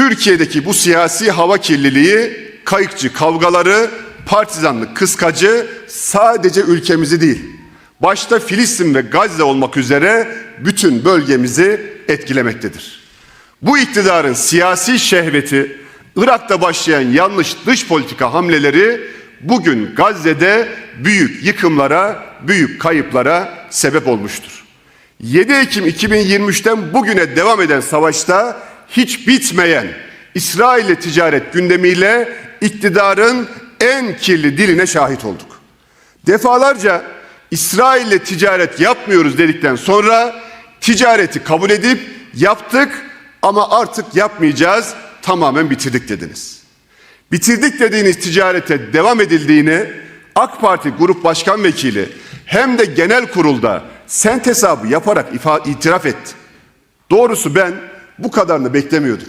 Türkiye'deki bu siyasi hava kirliliği, kayıkçı kavgaları, partizanlık kıskacı sadece ülkemizi değil, başta Filistin ve Gazze olmak üzere bütün bölgemizi etkilemektedir. Bu iktidarın siyasi şehveti, Irak'ta başlayan yanlış dış politika hamleleri bugün Gazze'de büyük yıkımlara, büyük kayıplara sebep olmuştur. 7 Ekim 2023'ten bugüne devam eden savaşta hiç bitmeyen İsrail ile ticaret gündemiyle iktidarın en kirli diline şahit olduk. Defalarca İsrail ile ticaret yapmıyoruz dedikten sonra ticareti kabul edip yaptık ama artık yapmayacağız tamamen bitirdik dediniz. Bitirdik dediğiniz ticarete devam edildiğini AK Parti Grup Başkan Vekili hem de genel kurulda sent hesabı yaparak ifa- itiraf etti. Doğrusu ben bu kadarını beklemiyordum.